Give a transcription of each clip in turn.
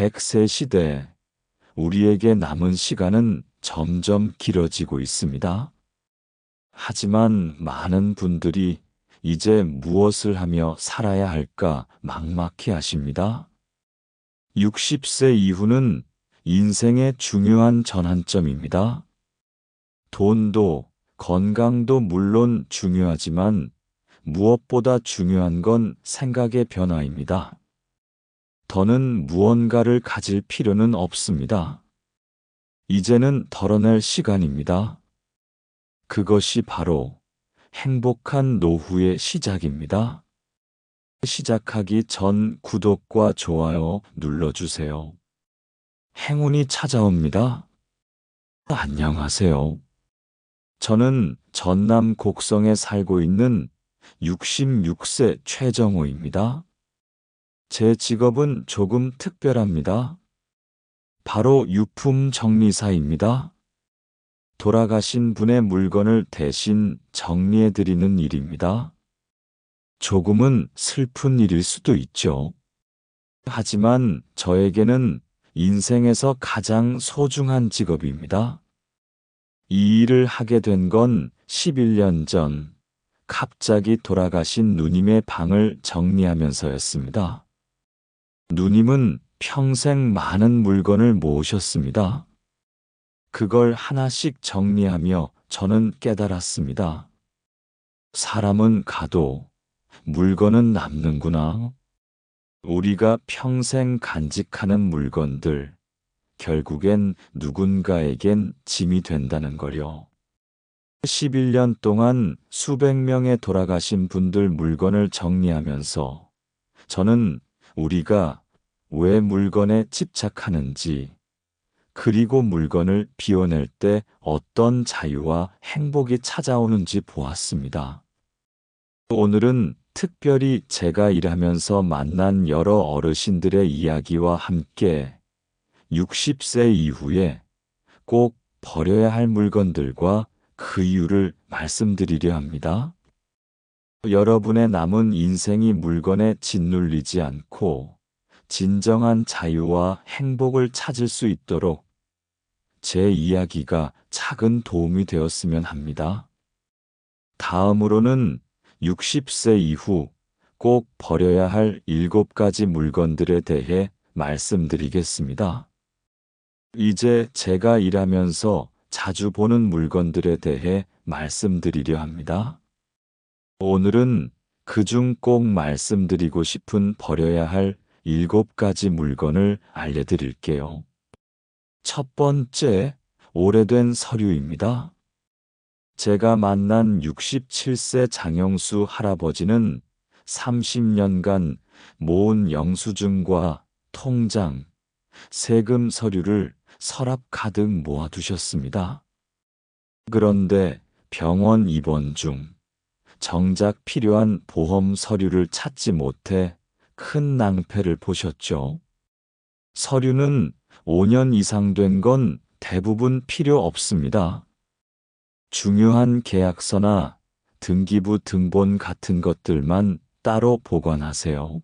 100세 시대, 우리에게 남은 시간은 점점 길어지고 있습니다. 하지만 많은 분들이 이제 무엇을 하며 살아야 할까 막막해 하십니다. 60세 이후는 인생의 중요한 전환점입니다. 돈도 건강도 물론 중요하지만 무엇보다 중요한 건 생각의 변화입니다. 더는 무언가를 가질 필요는 없습니다. 이제는 덜어낼 시간입니다. 그것이 바로 행복한 노후의 시작입니다. 시작하기 전 구독과 좋아요 눌러주세요. 행운이 찾아옵니다. 안녕하세요. 저는 전남 곡성에 살고 있는 66세 최정호입니다. 제 직업은 조금 특별합니다. 바로 유품 정리사입니다. 돌아가신 분의 물건을 대신 정리해드리는 일입니다. 조금은 슬픈 일일 수도 있죠. 하지만 저에게는 인생에서 가장 소중한 직업입니다. 이 일을 하게 된 건 11년 전 갑자기 돌아가신 누님의 방을 정리하면서였습니다. 누님은 평생 많은 물건을 모으셨습니다. 그걸 하나씩 정리하며 저는 깨달았습니다. 사람은 가도 물건은 남는구나. 우리가 평생 간직하는 물건들, 결국엔 누군가에겐 짐이 된다는 걸요. 11년 동안 수백 명의 돌아가신 분들 물건을 정리하면서 저는 우리가 왜 물건에 집착하는지, 그리고 물건을 비워낼 때 어떤 자유와 행복이 찾아오는지 보았습니다. 오늘은 특별히 제가 일하면서 만난 여러 어르신들의 이야기와 함께 60세 이후에 꼭 버려야 할 물건들과 그 이유를 말씀드리려 합니다. 여러분의 남은 인생이 물건에 짓눌리지 않고 진정한 자유와 행복을 찾을 수 있도록 제 이야기가 작은 도움이 되었으면 합니다. 다음으로는 60세 이후 꼭 버려야 할 7가지 물건들에 대해 말씀드리겠습니다. 이제 제가 일하면서 자주 보는 물건들에 대해 말씀드리려 합니다. 오늘은 그 중 꼭 말씀드리고 싶은 버려야 할 7가지 물건을 알려드릴게요. 첫 번째, 오래된 서류입니다. 제가 만난 67세 장영수 할아버지는 30년간 모은 영수증과 통장, 세금 서류를 서랍 가득 모아두셨습니다. 그런데 병원 입원 중 정작 필요한 보험 서류를 찾지 못해 큰 낭패를 보셨죠. 서류는 5년 이상 된 건 대부분 필요 없습니다. 중요한 계약서나 등기부 등본 같은 것들만 따로 보관하세요.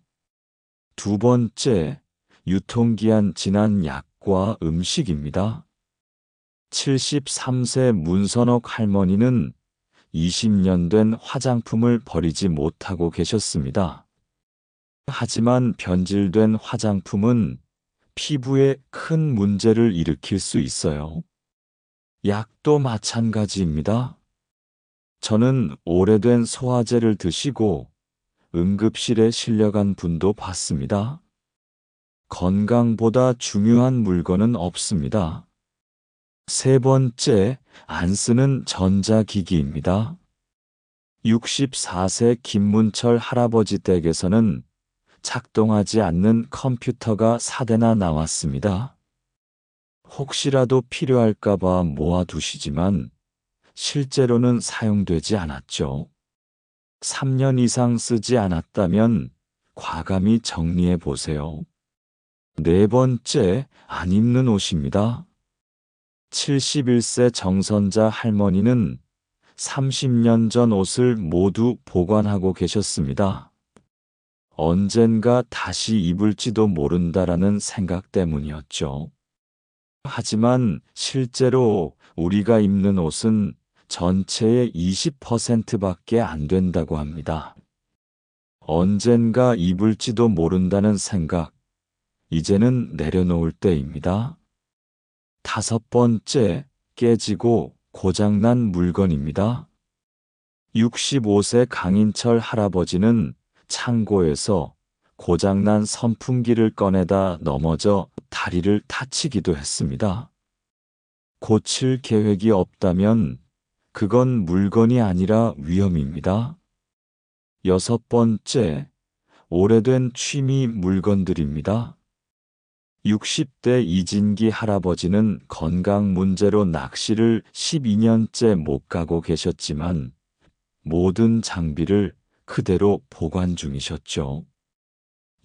두 번째, 유통기한 지난 약과 음식입니다. 73세 문선옥 할머니는 20년 된 화장품을 버리지 못하고 계셨습니다. 하지만 변질된 화장품은 피부에 큰 문제를 일으킬 수 있어요. 약도 마찬가지입니다. 저는 오래된 소화제를 드시고 응급실에 실려간 분도 봤습니다. 건강보다 중요한 물건은 없습니다. 세 번째, 안 쓰는 전자기기입니다. 64세 김문철 할아버지 댁에서는 작동하지 않는 컴퓨터가 4대나 나왔습니다. 혹시라도 필요할까봐 모아두시지만 실제로는 사용되지 않았죠. 3년 이상 쓰지 않았다면 과감히 정리해 보세요. 네 번째, 안 입는 옷입니다. 71세 정선자 할머니는 30년 전 옷을 모두 보관하고 계셨습니다. 언젠가 다시 입을지도 모른다라는 생각 때문이었죠. 하지만 실제로 우리가 입는 옷은 전체의 20%밖에 안 된다고 합니다. 언젠가 입을지도 모른다는 생각, 이제는 내려놓을 때입니다. 다섯 번째, 깨지고 고장난 물건입니다. 65세 강인철 할아버지는 창고에서 고장난 선풍기를 꺼내다 넘어져 다리를 다치기도 했습니다. 고칠 계획이 없다면 그건 물건이 아니라 위험입니다. 여섯 번째, 오래된 취미 물건들입니다. 60대 이진기 할아버지는 건강 문제로 낚시를 12년째 못 가고 계셨지만 모든 장비를 그대로 보관 중이셨죠.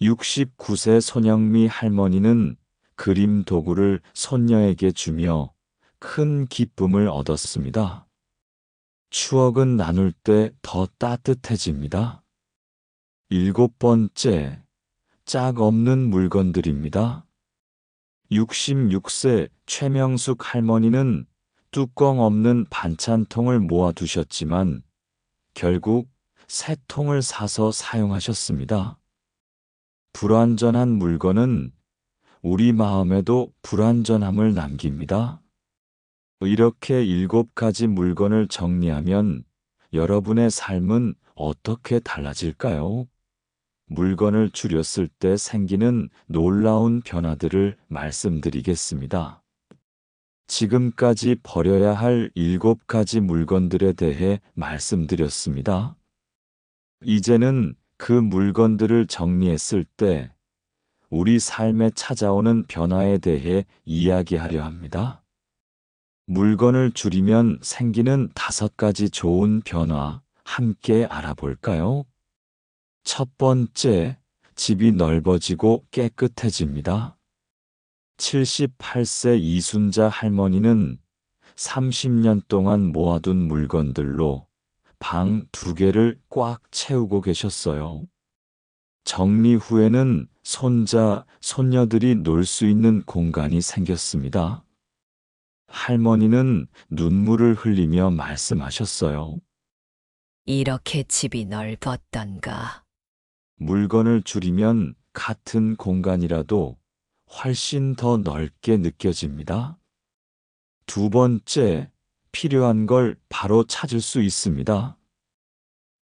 69세 손영미 할머니는 그림 도구를 손녀에게 주며 큰 기쁨을 얻었습니다. 추억은 나눌 때 더 따뜻해집니다. 일곱 번째, 짝 없는 물건들입니다. 66세 최명숙 할머니는 뚜껑 없는 반찬통을 모아두셨지만 결국 새 통을 사서 사용하셨습니다. 불완전한 물건은 우리 마음에도 불완전함을 남깁니다. 이렇게 일곱 가지 물건을 정리하면 여러분의 삶은 어떻게 달라질까요? 물건을 줄였을 때 생기는 놀라운 변화들을 말씀드리겠습니다. 지금까지 버려야 할 일곱 가지 물건들에 대해 말씀드렸습니다. 이제는 그 물건들을 정리했을 때 우리 삶에 찾아오는 변화에 대해 이야기하려 합니다. 물건을 줄이면 생기는 다섯 가지 좋은 변화 함께 알아볼까요? 첫 번째, 집이 넓어지고 깨끗해집니다. 78세 이순자 할머니는 30년 동안 모아둔 물건들로 방 두 개를 꽉 채우고 계셨어요. 정리 후에는 손자, 손녀들이 놀 수 있는 공간이 생겼습니다. 할머니는 눈물을 흘리며 말씀하셨어요. 이렇게 집이 넓었던가. 물건을 줄이면 같은 공간이라도 훨씬 더 넓게 느껴집니다. 두 번째, 필요한 걸 바로 찾을 수 있습니다.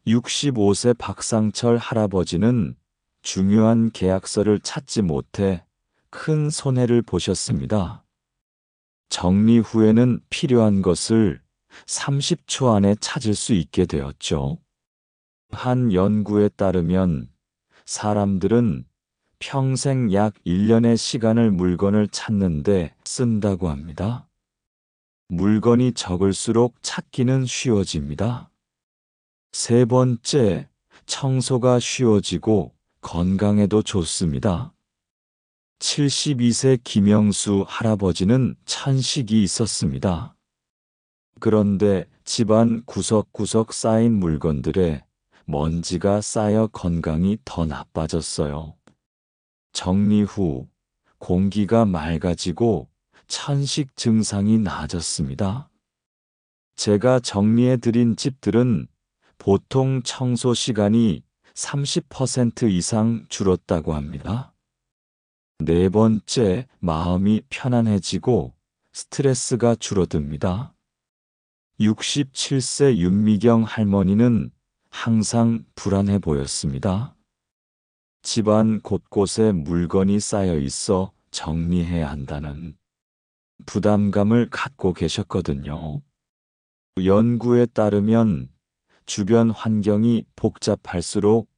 65세 박상철 할아버지는 중요한 계약서를 찾지 못해 큰 손해를 보셨습니다. 정리 후에는 필요한 것을 30초 안에 찾을 수 있게 되었죠. 한 연구에 따르면 사람들은 평생 약 1년의 시간을 물건을 찾는데 쓴다고 합니다. 물건이 적을수록 찾기는 쉬워집니다. 세 번째, 청소가 쉬워지고 건강에도 좋습니다. 72세 김영수 할아버지는 천식이 있었습니다. 그런데 집안 구석구석 쌓인 물건들에 먼지가 쌓여 건강이 더 나빠졌어요. 정리 후 공기가 맑아지고 천식 증상이 나아졌습니다. 제가 정리해 드린 집들은 보통 청소 시간이 30% 이상 줄었다고 합니다. 네 번째, 마음이 편안해지고 스트레스가 줄어듭니다. 67세 윤미경 할머니는 항상 불안해 보였습니다. 집안 곳곳에 물건이 쌓여 있어 정리해야 한다는 부담감을 갖고 계셨거든요. 연구에 따르면 주변 환경이 복잡할수록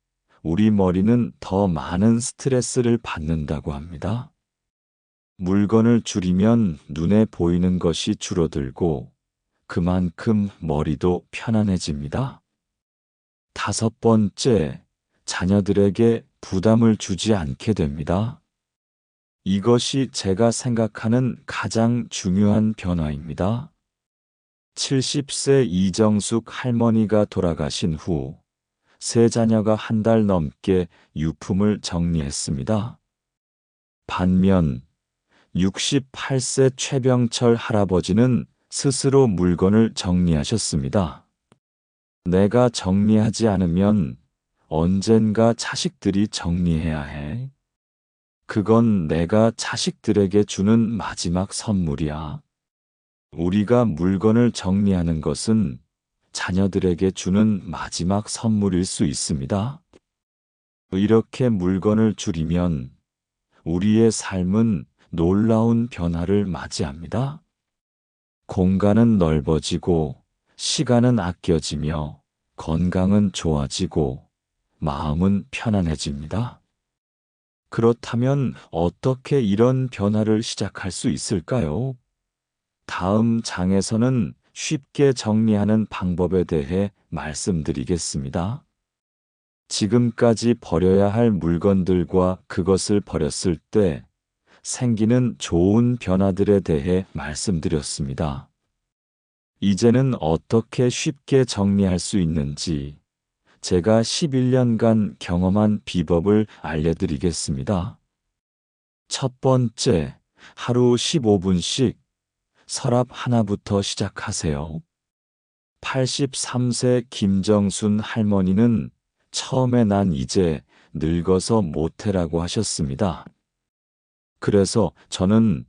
우리 머리는 더 많은 스트레스를 받는다고 합니다. 물건을 줄이면 눈에 보이는 것이 줄어들고 그만큼 머리도 편안해집니다. 다섯 번째, 자녀들에게 부담을 주지 않게 됩니다. 이것이 제가 생각하는 가장 중요한 변화입니다. 70세 이정숙 할머니가 돌아가신 후 세 자녀가 한 달 넘게 유품을 정리했습니다. 반면 68세 최병철 할아버지는 스스로 물건을 정리하셨습니다. 내가 정리하지 않으면 언젠가 자식들이 정리해야 해. 그건 내가 자식들에게 주는 마지막 선물이야. 우리가 물건을 정리하는 것은 자녀들에게 주는 마지막 선물일 수 있습니다. 이렇게 물건을 줄이면 우리의 삶은 놀라운 변화를 맞이합니다. 공간은 넓어지고 시간은 아껴지며 건강은 좋아지고 마음은 편안해집니다. 그렇다면 어떻게 이런 변화를 시작할 수 있을까요? 다음 장에서는 쉽게 정리하는 방법에 대해 말씀드리겠습니다. 지금까지 버려야 할 물건들과 그것을 버렸을 때 생기는 좋은 변화들에 대해 말씀드렸습니다. 이제는 어떻게 쉽게 정리할 수 있는지 제가 11년간 경험한 비법을 알려드리겠습니다. 첫 번째, 하루 15분씩 서랍 하나부터 시작하세요. 83세 김정순 할머니는 처음에 난 이제 늙어서 못해라고 하셨습니다. 그래서 저는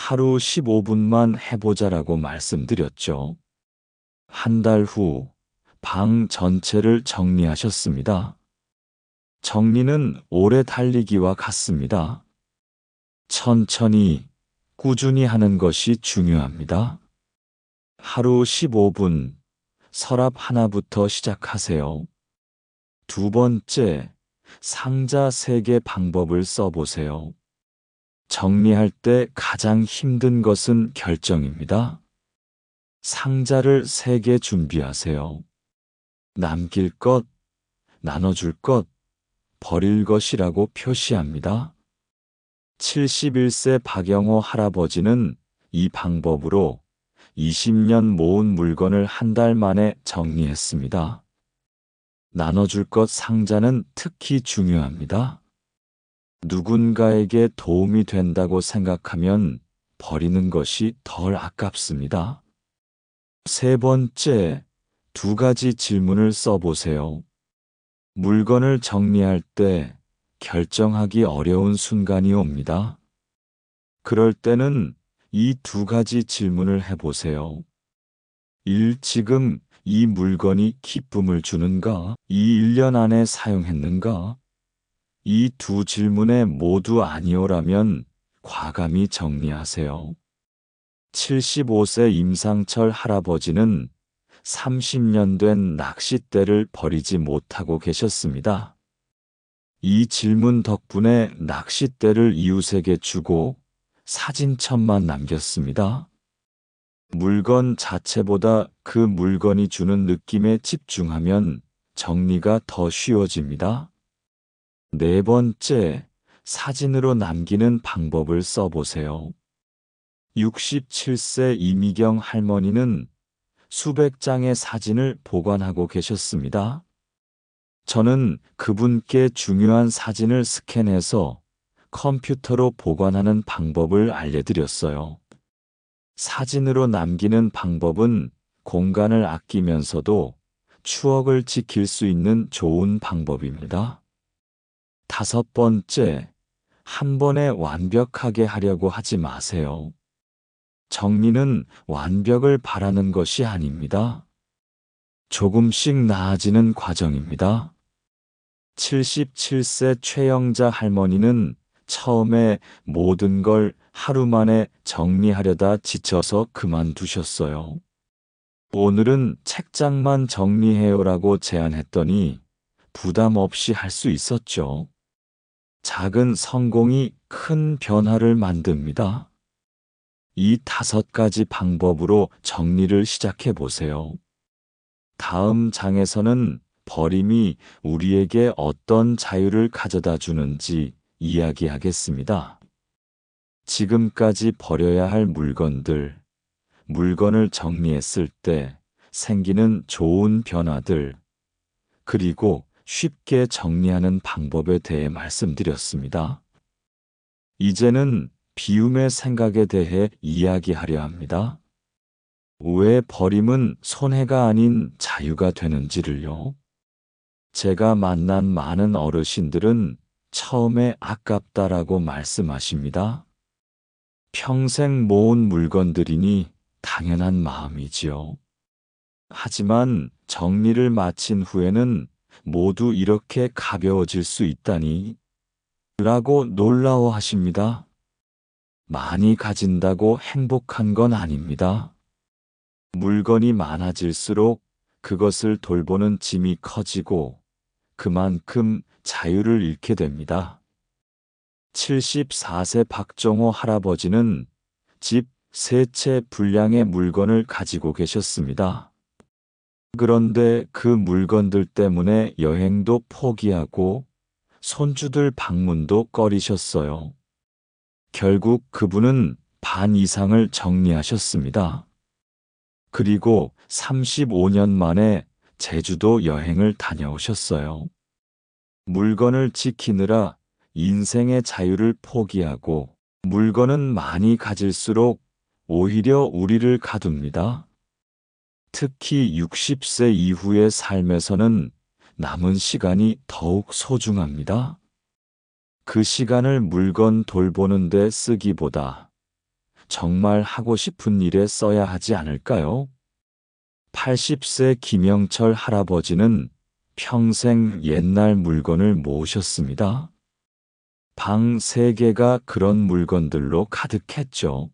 하루 15분만 해보자라고 말씀드렸죠. 한 달 후 방 전체를 정리하셨습니다. 정리는 오래 달리기와 같습니다. 천천히 꾸준히 하는 것이 중요합니다. 하루 15분 서랍 하나부터 시작하세요. 두 번째, 상자 3개 방법을 써보세요. 정리할 때 가장 힘든 것은 결정입니다. 상자를 3개 준비하세요. 남길 것, 나눠줄 것, 버릴 것이라고 표시합니다. 71세 박영호 할아버지는 이 방법으로 20년 모은 물건을 한 달 만에 정리했습니다. 나눠줄 것 상자는 특히 중요합니다. 누군가에게 도움이 된다고 생각하면 버리는 것이 덜 아깝습니다. 세 번째, 두 가지 질문을 써보세요. 물건을 정리할 때 결정하기 어려운 순간이 옵니다. 그럴 때는 이 두 가지 질문을 해보세요. 1. 지금 이 물건이 기쁨을 주는가? 이 1년 안에 사용했는가? 이 두 질문에 모두 아니오라면 과감히 정리하세요. 75세 임상철 할아버지는 30년 된 낚싯대를 버리지 못하고 계셨습니다. 이 질문 덕분에 낚싯대를 이웃에게 주고 사진첩만 남겼습니다. 물건 자체보다 그 물건이 주는 느낌에 집중하면 정리가 더 쉬워집니다. 네 번째, 사진으로 남기는 방법을 써보세요. 67세 이미경 할머니는 수백 장의 사진을 보관하고 계셨습니다. 저는 그분께 중요한 사진을 스캔해서 컴퓨터로 보관하는 방법을 알려드렸어요. 사진으로 남기는 방법은 공간을 아끼면서도 추억을 지킬 수 있는 좋은 방법입니다. 다섯 번째, 한 번에 완벽하게 하려고 하지 마세요. 정리는 완벽을 바라는 것이 아닙니다. 조금씩 나아지는 과정입니다. 77세 최영자 할머니는 처음에 모든 걸 하루 만에 정리하려다 지쳐서 그만두셨어요. 오늘은 책장만 정리해요라고 제안했더니 부담 없이 할 수 있었죠. 작은 성공이 큰 변화를 만듭니다. 이 다섯 가지 방법으로 정리를 시작해 보세요. 다음 장에서는 버림이 우리에게 어떤 자유를 가져다 주는지 이야기하겠습니다. 지금까지 버려야 할 물건들, 물건을 정리했을 때 생기는 좋은 변화들, 그리고 쉽게 정리하는 방법에 대해 말씀드렸습니다. 이제는 비움의 생각에 대해 이야기하려 합니다. 왜 버림은 손해가 아닌 자유가 되는지를요. 제가 만난 많은 어르신들은 처음에 아깝다라고 말씀하십니다. 평생 모은 물건들이니 당연한 마음이지요. 하지만 정리를 마친 후에는 모두 이렇게 가벼워질 수 있다니 라고 놀라워 하십니다. 많이 가진다고 행복한 건 아닙니다. 물건이 많아질수록 그것을 돌보는 짐이 커지고 그만큼 자유를 잃게 됩니다. 74세 박정호 할아버지는 집 세 채 분량의 물건을 가지고 계셨습니다. 그런데 그 물건들 때문에 여행도 포기하고 손주들 방문도 꺼리셨어요. 결국 그분은 반 이상을 정리하셨습니다. 그리고 35년 만에 제주도 여행을 다녀오셨어요. 물건을 지키느라 인생의 자유를 포기하고 물건은 많이 가질수록 오히려 우리를 가둡니다. 특히 60세 이후의 삶에서는 남은 시간이 더욱 소중합니다. 그 시간을 물건 돌보는 데 쓰기보다 정말 하고 싶은 일에 써야 하지 않을까요? 80세 김영철 할아버지는 평생 옛날 물건을 모으셨습니다. 방 3개가 그런 물건들로 가득했죠.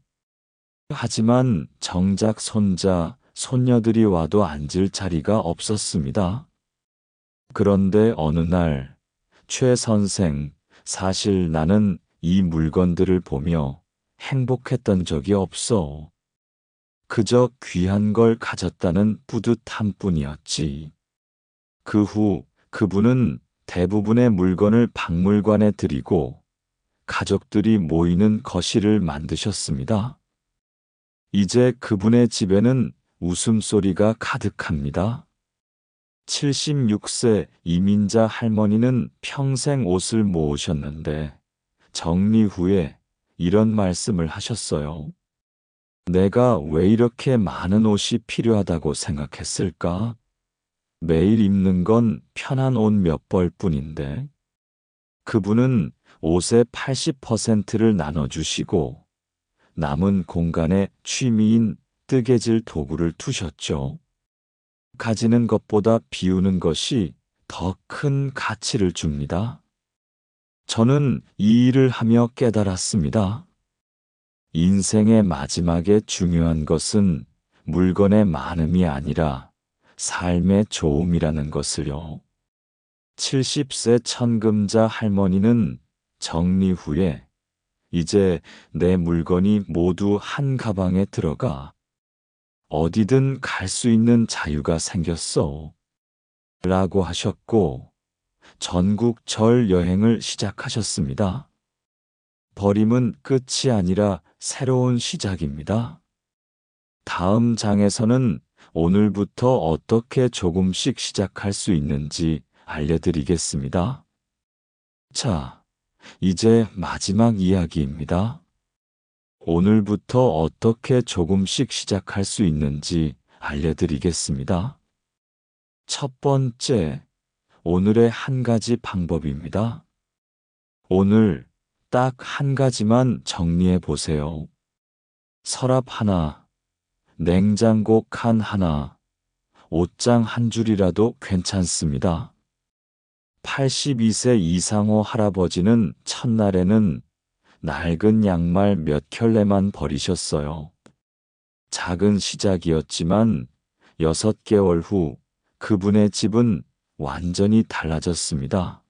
하지만 정작 손자, 손녀들이 와도 앉을 자리가 없었습니다. 그런데 어느 날, 최 선생, 사실 나는 이 물건들을 보며 행복했던 적이 없어. 그저 귀한 걸 가졌다는 뿌듯함 뿐이었지. 그 후 그분은 대부분의 물건을 박물관에 드리고 가족들이 모이는 거실을 만드셨습니다. 이제 그분의 집에는 웃음소리가 가득합니다. 76세 이민자 할머니는 평생 옷을 모으셨는데 정리 후에 이런 말씀을 하셨어요. 내가 왜 이렇게 많은 옷이 필요하다고 생각했을까? 매일 입는 건 편한 옷 몇 벌 뿐인데. 그분은 옷의 80%를 나눠주시고 남은 공간에 취미인 뜨개질 도구를 두셨죠. 가지는 것보다 비우는 것이 더 큰 가치를 줍니다. 저는 이 일을 하며 깨달았습니다. 인생의 마지막에 중요한 것은 물건의 많음이 아니라 삶의 좋음이라는 것을요. 70세 천금자 할머니는 정리 후에 이제 내 물건이 모두 한 가방에 들어가 어디든 갈 수 있는 자유가 생겼어. 라고 하셨고, 전국 절 여행을 시작하셨습니다. 버림은 끝이 아니라 새로운 시작입니다. 다음 장에서는 오늘부터 어떻게 조금씩 시작할 수 있는지 알려드리겠습니다. 자, 이제 마지막 이야기입니다. 오늘부터 어떻게 조금씩 시작할 수 있는지 알려드리겠습니다. 첫 번째, 오늘의 한 가지 방법입니다. 오늘 딱 한 가지만 정리해 보세요. 서랍 하나, 냉장고 칸 하나, 옷장 한 줄이라도 괜찮습니다. 82세 이상호 할아버지는 첫날에는 낡은 양말 몇 켤레만 버리셨어요. 작은 시작이었지만 여섯 개월 후 그분의 집은 완전히 달라졌습니다.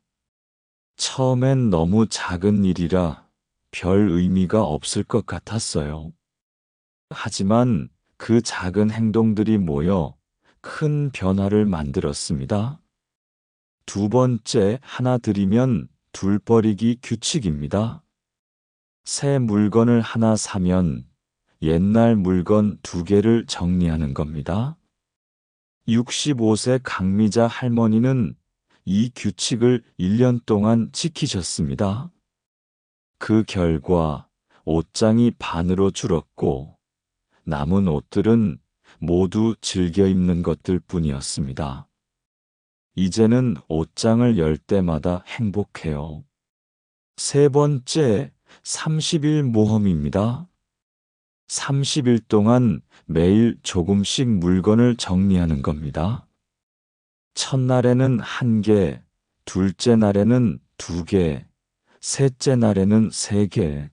처음엔 너무 작은 일이라 별 의미가 없을 것 같았어요. 하지만 그 작은 행동들이 모여 큰 변화를 만들었습니다. 두 번째 하나 드리면 둘 버리기 규칙입니다. 새 물건을 하나 사면 옛날 물건 두 개를 정리하는 겁니다. 65세 강미자 할머니는 이 규칙을 1년 동안 지키셨습니다. 그 결과 옷장이 반으로 줄었고 남은 옷들은 모두 즐겨 입는 것들 뿐이었습니다. 이제는 옷장을 열 때마다 행복해요. 세 번째, 30일 모험입니다. 30일 동안 매일 조금씩 물건을 정리하는 겁니다. 첫날에는 한 개, 둘째 날에는 두 개, 셋째 날에는 세 개.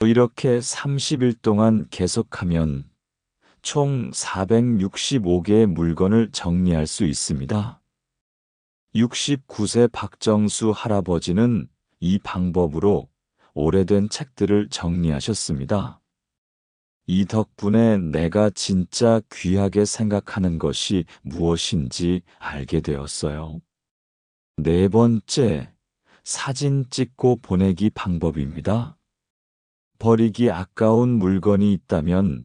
이렇게 30일 동안 계속하면 총 465개의 물건을 정리할 수 있습니다. 69세 박정수 할아버지는 이 방법으로 오래된 책들을 정리하셨습니다. 이 덕분에 내가 진짜 귀하게 생각하는 것이 무엇인지 알게 되었어요. 네 번째, 사진 찍고 보내기 방법입니다. 버리기 아까운 물건이 있다면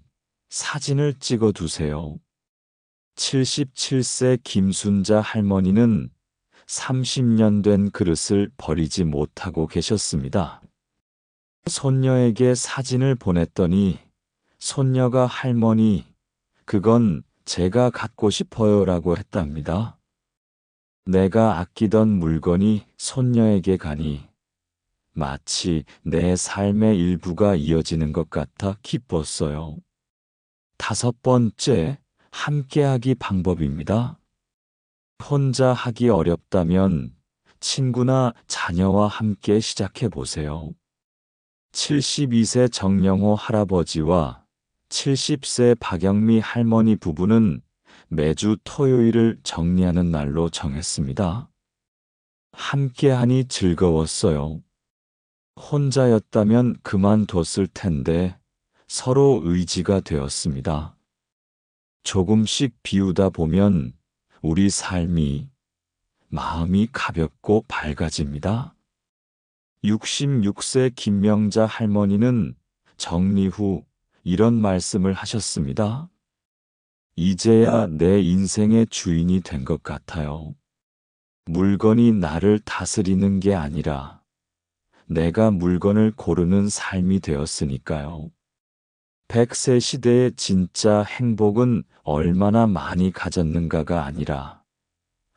사진을 찍어 두세요. 77세 김순자 할머니는 30년 된 그릇을 버리지 못하고 계셨습니다. 손녀에게 사진을 보냈더니 손녀가 할머니, 그건 제가 갖고 싶어요 라고 했답니다. 내가 아끼던 물건이 손녀에게 가니 마치 내 삶의 일부가 이어지는 것 같아 기뻤어요. 다섯 번째, 함께하기 방법입니다. 혼자 하기 어렵다면 친구나 자녀와 함께 시작해 보세요. 72세 정영호 할아버지와 70세 박영미 할머니 부부는 매주 토요일을 정리하는 날로 정했습니다. 함께하니 즐거웠어요. 혼자였다면 그만뒀을 텐데 서로 의지가 되었습니다. 조금씩 비우다 보면 우리 삶이 마음이 가볍고 밝아집니다. 66세 김명자 할머니는 정리 후 이런 말씀을 하셨습니다. 이제야 내 인생의 주인이 된 것 같아요. 물건이 나를 다스리는 게 아니라 내가 물건을 고르는 삶이 되었으니까요. 100세 시대의 진짜 행복은 얼마나 많이 가졌는가가 아니라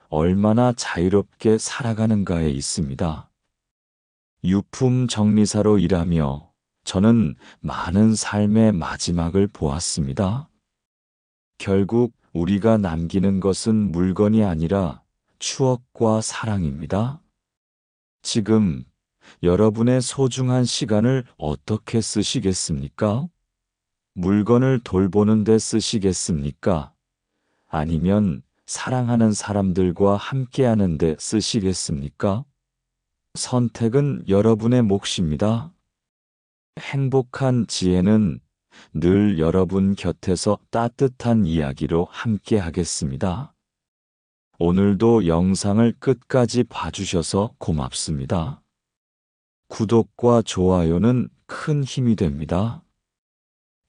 얼마나 자유롭게 살아가는가에 있습니다. 유품 정리사로 일하며 저는 많은 삶의 마지막을 보았습니다. 결국 우리가 남기는 것은 물건이 아니라 추억과 사랑입니다. 지금 여러분의 소중한 시간을 어떻게 쓰시겠습니까? 물건을 돌보는 데 쓰시겠습니까? 아니면 사랑하는 사람들과 함께하는 데 쓰시겠습니까? 선택은 여러분의 몫입니다. 행복한 지혜는 늘 여러분 곁에서 따뜻한 이야기로 함께 하겠습니다. 오늘도 영상을 끝까지 봐주셔서 고맙습니다. 구독과 좋아요는 큰 힘이 됩니다.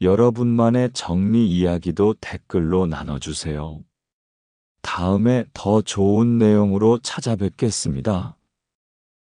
여러분만의 정리 이야기도 댓글로 나눠주세요. 다음에 더 좋은 내용으로 찾아뵙겠습니다.